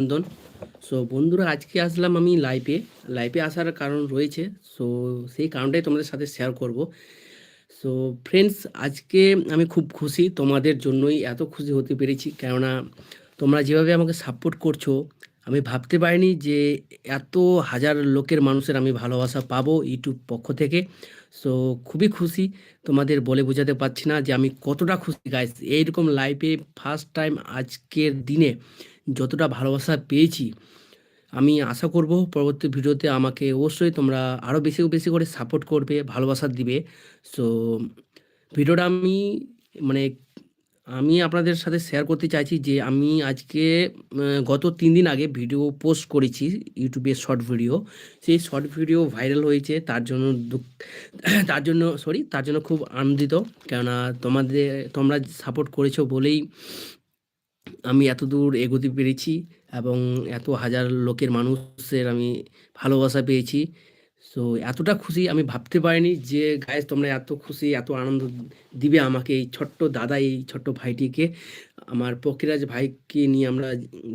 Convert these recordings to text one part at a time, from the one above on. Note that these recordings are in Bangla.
অভিনন্দন সো বন্ধুরা, আজকে আসলাম আমি লাইভে লাইভে আসার কারণ রয়েছে। সো সেই কারণটাই তোমাদের সাথে শেয়ার করব। সো ফ্রেন্ডস আজকে আমি খুব খুশি তোমাদের জন্যই। এত খুশি হতে পেরেছি। কেননা তোমরা যেভাবে আমাকে সাপোর্ট করছ, আমি ভাবতে পারিনি যে এত হাজার লোকের মানুষের আমি ভালোবাসা পাবো ইউটিউব পক্ষ থেকে। সো খুবই খুশি। তোমাদের বলে বোঝাতে পারছি না যে আমি কতটা খুশি। গাইস এইরকম লাইভে ফার্স্ট টাইম আজকের দিনে যতটা ভালোবাসা পেয়েছি, আমি আশা করব পরবর্তী ভিডিওতে আমাকে অবশ্যই তোমরা আরও বেশি বেশি করে সাপোর্ট করবে, ভালোবাসা দিবে। সো ভিডিওটা আমি মানে আমি আপনাদের সাথে শেয়ার করতে চাইছি যে আমি আজকে গত তিন দিন আগে ভিডিও পোস্ট করেছি ইউটিউবে শর্ট ভিডিও সেই শর্ট ভিডিও ভাইরাল হয়েছে, তার জন্য দুঃখ, তার জন্য সরি তার জন্য খুব আনন্দিত। কেননা তোমাদের, তোমরা সাপোর্ট করেছ বলেই আমি এত দূর এগোতে পেরেছি এবং এত হাজার লোকের মানুষের আমি ভালোবাসা পেয়েছি। সো এতটা খুশি আমি ভাবতে পারিনি যে গায়ে তোমরা এত খুশি, এত আনন্দ দিবে আমাকে এই ছোট্ট দাদা, এই ছোট্ট ভাইটিকে। আমার পক্ষীরাজ ভাইকে নিয়ে আমরা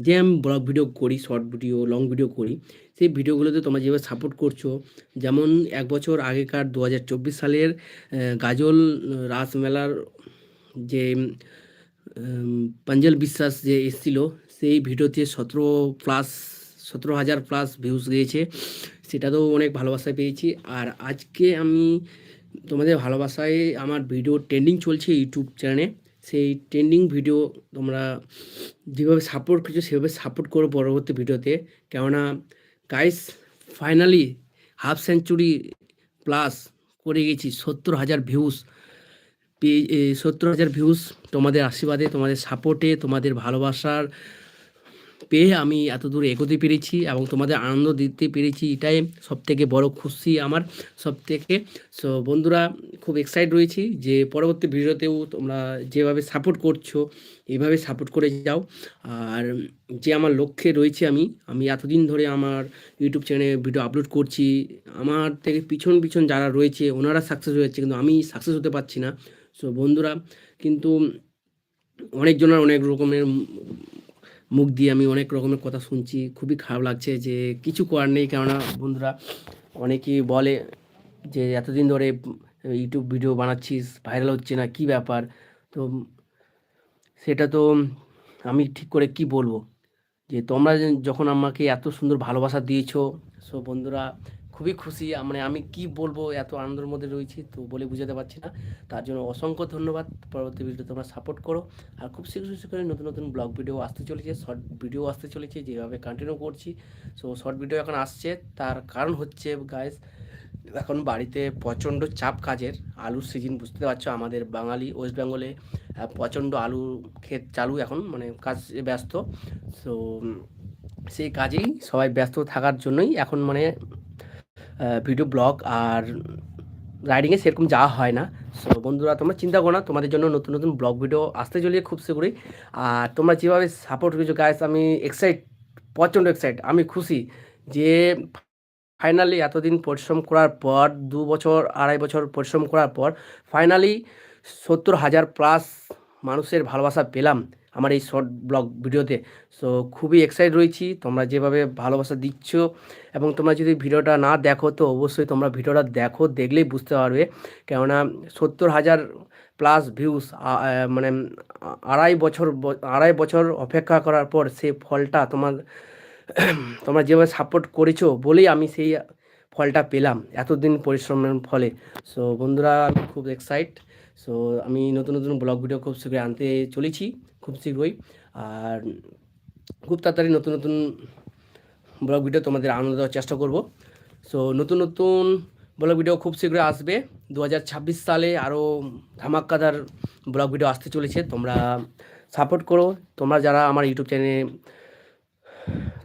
যে আমি ব্লগ ভিডিও করি শর্ট ভিডিও লং ভিডিও করি। সেই ভিডিওগুলোতে তোমরা যেভাবে সাপোর্ট করছ, যেমন এক বছর আগেকার দু হাজার চব্বিশ সালের গাজল রাসমেলার যে পাঞ্জল বিশ্বাস যে এসেছিল, সেই ভিডিওতে সতেরো প্লাস সতেরো হাজার প্লাস ভিউজ গিয়েছে। সেটাতেও অনেক ভালোবাসা পেয়েছি। আর আজকে আমি তোমাদের ভালোবাসায় আমার ভিডিও ট্রেন্ডিং চলছে ইউটিউব চ্যানেলে সেই ট্রেন্ডিং ভিডিও তোমরা যেভাবে সাপোর্ট করছ, সেভাবে সাপোর্ট করো পরবর্তী ভিডিওতে কেননা guys finally half century plus করে গেছি, সত্তর হাজার ভিউজ পেয়ে সত্তর হাজার ভিউজ তোমাদের আশীর্বাদে, তোমাদের সাপোর্টে তোমাদের ভালোবাসার পেয়ে আমি এত দূর এগোতে পেরেছি এবং তোমাদের আনন্দ দিতে পেরেছি। এটাই সব থেকে বড় খুশি আমার সব থেকে সো বন্ধুরা, খুব এক্সাইট রয়েছি যে পরবর্তী ভিডিওতেও তোমরা যেভাবে সাপোর্ট করছ এইভাবে সাপোর্ট করে যাও। আর যে আমার লক্ষ্যে রয়েছে আমি আমি এতদিন ধরে আমার ইউটিউব চ্যানেলে ভিডিও আপলোড করছি। আমার থেকে পিছন পিছন যারা রয়েছে, ওনারা সাকসেস হয়ে যাচ্ছে কিন্তু আমি সাকসেস হতে পারছি না। সো বন্ধুরা, কিন্তু অনেকজনের অনেক রকমের মুখ দিয়ে আমি অনেক রকমের কথা শুনছি। খুবই খারাপ লাগছে যে কিছু করার নেই। কেননা, বন্ধুরা, অনেকেই বলে যে এতদিন ধরে ইউটিউব ভিডিও বানাচ্ছিস ভাইরাল হচ্ছে না, কি ব্যাপার? তো সেটা তো আমি ঠিক করে কি বলব? যে তোমরা যখন আমাকে এত সুন্দর ভালোবাসা দিয়েছ সো বন্ধুরা খুবই খুশি মানে আমি কি বলব, এত আনন্দের মধ্যে রয়েছি তো বলে বুঝাতে পারছি না। তার জন্য অসংখ্য ধন্যবাদ। পরবর্তী ভিডিও তোমরা সাপোর্ট করো। আর খুব শীঘ্র শীঘ্র নতুন নতুন ব্লগ ভিডিও আসতে চলেছে শর্ট ভিডিও আসতে চলেছে, যেভাবে কন্টিনিউ করছি। সো শর্ট ভিডিও এখন আসছে। তার কারণ হচ্ছে গাইস এখন বাড়িতে প্রচণ্ড চাপ কাজের, আলুর সিজন বুঝতে পারছ? আমাদের বাঙালি ওয়েস্ট বেঙ্গলে প্রচণ্ড আলু ক্ষেত চালু এখন মানে কাজ ব্যস্ত। সো সেই কাজেই সবাই ব্যস্ত থাকার জন্যই এখন মানে ভিডিও ব্লগ আর রাইডিংয়ে সেরকম যাওয়া হয় না। সো বন্ধুরা, তোমরা চিন্তা করো না, তোমাদের জন্য নতুন নতুন ব্লগ ভিডিও আসতে চলিয়ে খুব শীঘ্রই। আর তোমরা যেভাবে সাপোর্ট করেছ গাইস আমি এক্সাইট প্রচণ্ড এক্সাইট আমি খুশি যে ফাইনালি এতদিন পরিশ্রম করার পর, দু বছর, আড়াই বছর পরিশ্রম করার পর ফাইনালি সত্তর হাজার প্লাস মানুষের ভালোবাসা পেলাম। আমার এই শর্ট ব্লগ ভিডিওতে। সো খুবই এক্সাইট রয়েছি। তোমরা যেভাবে ভালোবাসা দিচ্ছ এবং তোমরা যদি ভিডিওটা না দেখো, তো অবশ্যই তোমরা ভিডিওটা দেখো, দেখলেই বুঝতে পারবে। কেননা সত্তর হাজার প্লাস ভিউস মানে আড়াই বছর আড়াই বছর অপেক্ষা করার পর সে ফলটা তোমার, তোমরা যেভাবে সাপোর্ট করেছ বলেই আমি সেই ফলটা পেলাম এতদিন পরিশ্রমের ফলে। সো বন্ধুরা, আমি খুব এক্সাইট সো আমি নতুন নতুন ব্লগ ভিডিও খুব শীঘ্রই আনতে চলেছি, খুব শীঘ্রই। আর খুব তাড়াতাড়ি নতুন নতুন ব্লগ ভিডিও তোমাদের আনন্দ দেওয়ার চেষ্টা করব। সো নতুন নতুন ব্লগ ভিডিও খুব শীঘ্রই আসবে। দু হাজার ছাব্বিশ সালে আরও ধামাক্কাদার ব্লগ ভিডিও আসতে চলেছে, তোমরা সাপোর্ট করো। তোমরা যারা আমার ইউটিউব চ্যানেলে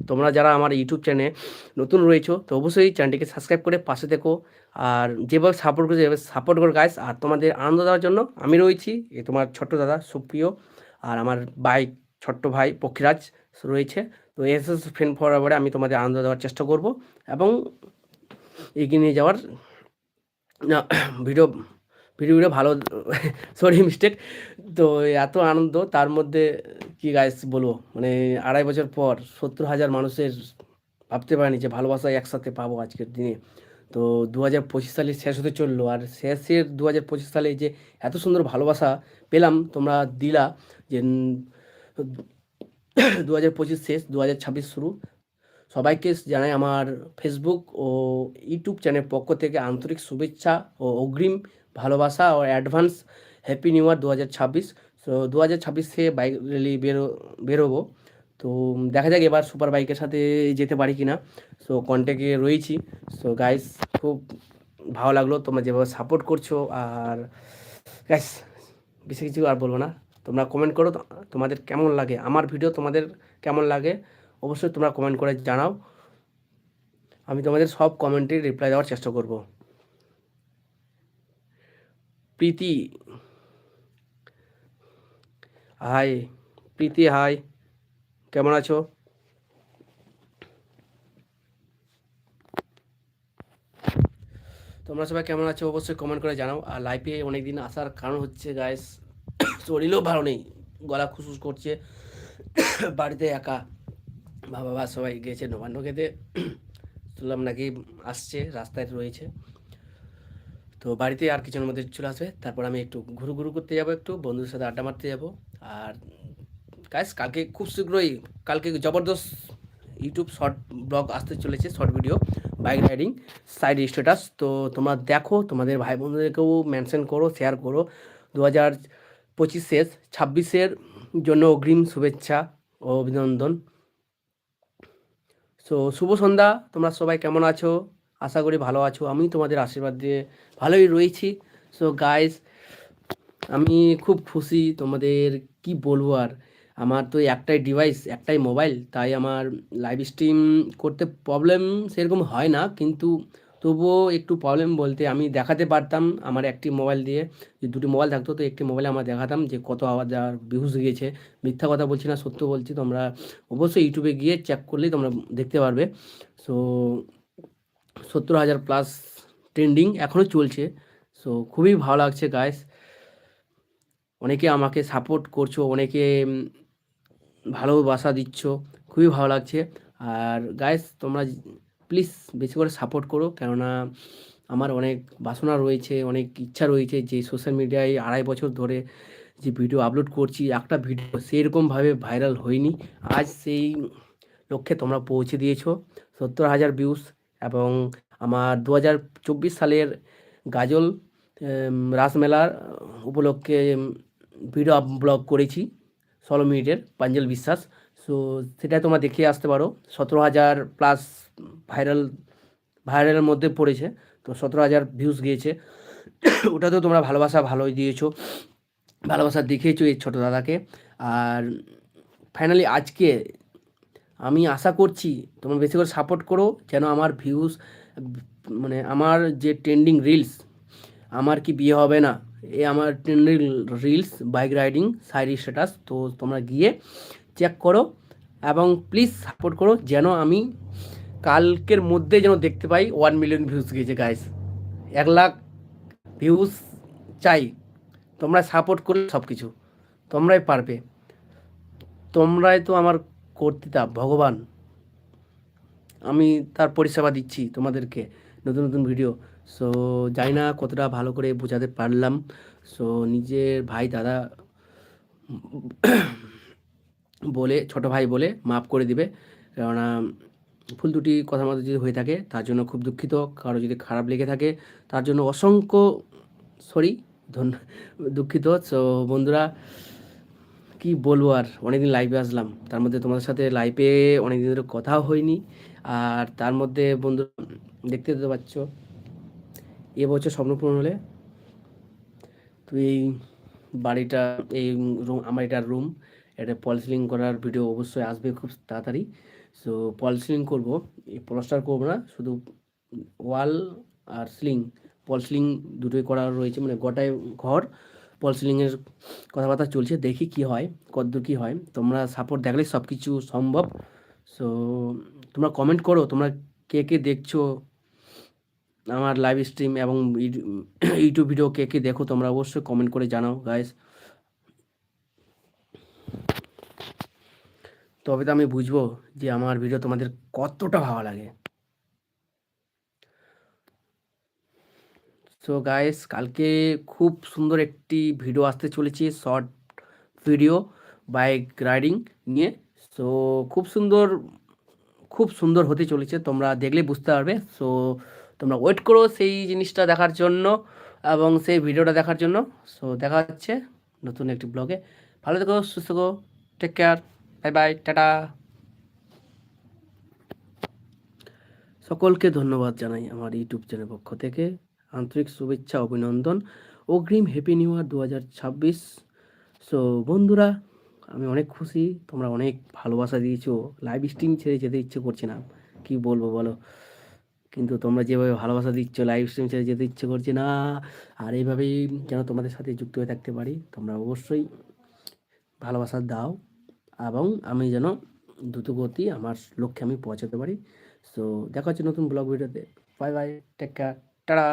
তোমরা যারা আমার ইউটিউব চ্যানেলে নতুন রয়েছো, তো অবশ্যই চ্যানেলটিকে সাবস্ক্রাইব করে পাশে থেকো। আর যেভাবে সাপোর্ট করছ যেভাবে সাপোর্ট করো গাইস আর তোমাদের আনন্দ দেওয়ার জন্য আমি রয়েছি এ তোমার ছোট্ট দাদা সুপ্রিয় আর আমার ভাই, ছোট্ট ভাই পক্ষীরাজ রয়েছে। তো এস এস ফ্রেন্ড ফরওয়ার্ডে আমি তোমাদের আনন্দ দেওয়ার চেষ্টা করব এবং এগিয়ে নিয়ে যাওয়ার ভিডিও ভিডিও ভিডিও ভালো সরি মিস্টেক তো এত আনন্দ, তার মধ্যে কি গাইস বলব? মানে আড়াই বছর পর সত্তর হাজার মানুষের ভাবতে পারিনি যে ভালোবাসা একসাথে পাবো আজকের দিনে। তো দু হাজার পঁচিশ সালে শেষ হতে চলল। আর শেষের দু হাজার পঁচিশ সালে যে এত সুন্দর ভালোবাসা পেলাম, তোমরা দিলা যে দু হাজার পঁচিশ শেষ দু হাজার ছাব্বিশ শুরু। সবাইকে জানাই আমার ফেসবুক ও ইউটিউব চ্যানেল পক্ষ থেকে আন্তরিক শুভেচ্ছা ও অগ্রিম ভালোবাসা ও অ্যাডভান্স হ্যাপি নিউ ইয়ার দু হাজার ছাব্বিশ। সো দু হাজার ছাব্বিশে বাইক র্যালি বেরো, বেরোবো। তো দেখা যাক এবার সুপার বাইকের সাথে যেতে পারি কি না সো কন্ট্যাক্টে রয়েছি। সো গাইস খুব ভালো লাগল। তোমরা যেভাবে সাপোর্ট করছ আর গাইস বেশি কিছু আর বলব না। তোমরা কমেন্ট করো তোমাদের কেমন লাগে? আমার ভিডিও তোমাদের কেমন লাগে? অবশ্যই তোমরা কমেন্ট করে জানাও। আমি তোমাদের সব কমেন্টে রিপ্লাই দেওয়ার চেষ্টা করব। প্রীতি হাই প্রীতি হাই কেমন আছো? তোমরা সবাই কেমন আছো? অবশ্যই কমেন্ট করে জানাও। আর লাইফে অনেক দিন আসার কারণ হচ্ছে গাইস শরীরও ভালো নেই। গলা খুসুস করছে। বাড়িতে একা। বাবা বাবা সবাই গেছে, নবান্ন খেতে শুনলাম নাকি আসছে, রাস্তায় রয়েছে। তো বাড়িতে আর কিছুর মধ্যে চলে আসবে। তারপর আমি একটু ঘুরু ঘুরু করতে যাব একটু, বন্ধুদের সাথে আড্ডা মারতে যাব। আর গাইস কালকে খুব শীঘ্রই, কালকে জবরদস্ত ইউটিউব শর্ট ব্লগ আসতে চলেছে, short video, bike riding side status তো তোমরা দেখো, তোমাদের ভাই বোনদেরকেও মেনশন করো শেয়ার করো। দু হাজার পঁচিশ শেষ ছাব্বিশের জন্য অগ্রিম শুভেচ্ছা ও অভিনন্দন। সো শুভ সন্ধ্যা, তোমরা সবাই কেমন আছো? আশা করি ভালো আছো। আমি তোমাদের আশীর্বাদ দিয়ে ভালোই রয়েছি। সো গাইস আমি খুব খুশি তোমাদের কি বলব আর? আমার তো একটাই ডিভাইস একটাই মোবাইল তাই আমার লাইভ স্ট্রিম করতে প্রবলেম সেরকম হয় না। কিন্তু তবুও একটু প্রবলেম বলতে আমি দেখাতে পারতাম আমার একটি মোবাইল দিয়ে। যে দুটি মোবাইল থাকতো, তো একটি মোবাইলে আমরা দেখাতাম যে কত আওয়াজ আর ভিউজ গিয়েছে। মিথ্যা কথা বলছি না, সত্য বলছি, তোমরা অবশ্যই ইউটিউবে গিয়ে চেক করলেই তোমরা দেখতে পারবে। সো সত্তর হাজার প্লাস ট্রেন্ডিং এখনও চলছে। সো খুবই ভালো লাগছে গাইস অনেকে আমাকে সাপোর্ট করছ, অনেকে ভালোবাসা দিচ্ছ, খুবই ভালো লাগছে। আর গাইস তোমরা প্লিজ বেশি করে সাপোর্ট করো, কেননা আমার অনেক বাসনা রয়েছে, অনেক ইচ্ছা রয়েছে যে সোশ্যাল মিডিয়ায় আড়াই বছর ধরে যে ভিডিও আপলোড করছি, একটা ভিডিও সেরকমভাবে ভাইরাল হয়নি। আজ সেই লক্ষ্যে তোমরা পৌঁছে দিয়েছ। সত্তর হাজার ভিউস এবং আমার দু হাজার চব্বিশ সালের গাজল রাসমেলার উপলক্ষে ভিডিও ব্লগ করেছি ষোলো মিনিটের পাঞ্জল বিশ্বাস। সো সেটা তোমরা দেখে আসতে পারো। সতেরো হাজার প্লাস ভাইরাল ভাইরালের মধ্যে পড়েছে। তো সতেরো হাজার ভিউজ গিয়েছে ওটাতেও তোমরা ভালোবাসা ভালোই দিয়েছ। ভালোবাসা দেখিয়েছো এই ছোটো দাদাকে। আর ফাইনালি আজকে আমি আশা করছি তোমরা বেশি করে সাপোর্ট করো যেন আমার ভিউজ মানে আমার যে ট্রেন্ডিং রিলস আমার কি বিয়ে হবে না? এ আমার trending reels bike riding side status তো তোমরা গিয়ে চেক করো এবং প্লিজ সাপোর্ট করো যেন আমি কালকের মধ্যে যেন দেখতে পাই ওয়ান মিলিয়ন ভিউজ গিয়েছে গাইস এক লাখ ভিউজ চাই। তোমরা সাপোর্ট করলে সব কিছু তোমরাই পারবে। তোমরাই তো আমার কর্তৃতা, ভগবান। আমি তার পরিষেবা দিচ্ছি তোমাদেরকে, নতুন নতুন ভিডিও সো জানি না কতটা ভালো করে বোঝাতে পারলাম। সো নিজের ভাই, দাদা, বলে, ছোট ভাই বলে মাফ করে দিবে। কেননা, ভুল দুটি কথার মধ্যে যদি হয়ে থাকে, তার জন্য খুব দুঃখিত। কারও যদি খারাপ লেগে থাকে, তার জন্য অসংখ্য সরি ধন্য, দুঃখিত। সো বন্ধুরা কি বলব আর? অনেকদিন লাইভে আসলাম। তার মধ্যে তোমাদের সাথে লাইভে অনেকদিন ধরে কথাও হয়নি। আর তার মধ্যে বন্ধু, দেখতে তো পাচ্ছ এবছর স্বপ্ন পূরণ হলে তুই বাড়িটা, এই রুম আমার এটা রুম এটা পল সিলিং করার ভিডিও অবশ্যই আসবে খুব তাড়াতাড়ি। সো পল সিলিং করব, এই প্লাস্টার করব না, শুধু ওয়াল আর সিলিং পল সিলিং দুটোই করা রয়েছে মানে গোটায় ঘর। পল সিলিংয়ের কথাবার্তা চলছে, দেখি কি হয়, কতদূর কী হয়। তোমরা সাপোর্ট দেখলে সব কিছু সম্ভব। সো তোমরা কমেন্ট করো, তোমরা কে কে দেখছ আমার লাইভ স্ট্রিম এবং ইউটিউব ভিডিও কে কে দেখো, তোমরা অবশ্যই কমেন্ট করে জানাও গাইস তবে তো আমি বুঝব যে আমার ভিডিও তোমাদের কতটা ভালো লাগে। সো গাইস কালকে খুব সুন্দর একটি ভিডিও আসতে চলেছে শর্ট ভিডিও বাইক রাইডিং নিয়ে। সো খুব সুন্দর খুব সুন্দর হতে চলেছে, তোমরা দেখলে বুঝতে পারবে। সো তোমরা ওয়েট করো সেই জিনিসটা দেখার জন্য এবং সেই ভিডিওটা দেখার জন্য। সো দেখা হচ্ছে নতুন একটি ব্লগে ভালো থেকো, সুস্থ থেকো take care bye bye tata. সকলকে ধন্যবাদ জানাই আমার ইউটিউব চ্যানেল পক্ষ থেকে। আন্তরিক শুভেচ্ছা, অভিনন্দন। অগ্রিম হ্যাপি নিউ ইয়ার দু হাজার ছাব্বিশ। সো বন্ধুরা, আমি অনেক খুশি। তোমরা অনেক ভালোবাসা দিয়েছ। লাইভ স্ট্রিম ছেড়ে যেতে ইচ্ছে করছে না। কি বলব বলো? কিন্তু তোমরা যেভাবে ভালোবাসা দিচ্ছ লাইভ স্ট্রিম ছেড়ে যেতে ইচ্ছে করছে না। আর এইভাবেই যেন তোমাদের সাথে যুক্ত হয়ে থাকতে পারি, তোমরা অবশ্যই ভালোবাসা দাও। এবং আমি যেন দ্রুতগতি আমার লক্ষ্যে আমি পৌঁছাতে পারি। সো দেখা হচ্ছে নতুন ব্লগ ভিডিওতে। Bye bye take care tata